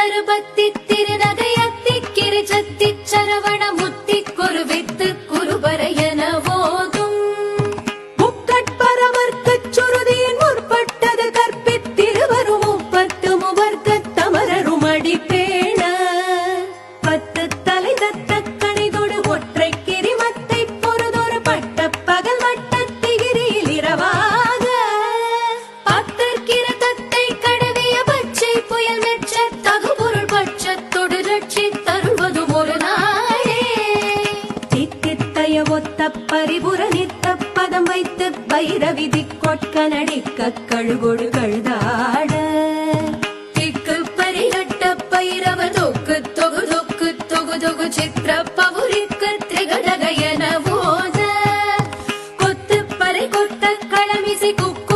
தருபத்தி திருநகையத்தி கிரிச்சத்தி சரவண முத்தி குருவித்து குருபர உடைய ஒத்த பரிபுர நித்த பதம் வைத்து பைரவி திக்கொட்க நடிக்க கழுகொடு கழுதாட. திக்கு பரிகட்ட பைரவ தொக்கு தொகு தொக்கு தொகு தொகு சித்திர பவுரிக்கு திகடக என ஓத. கொத்து பறை கொத்த களமிசை குக்கு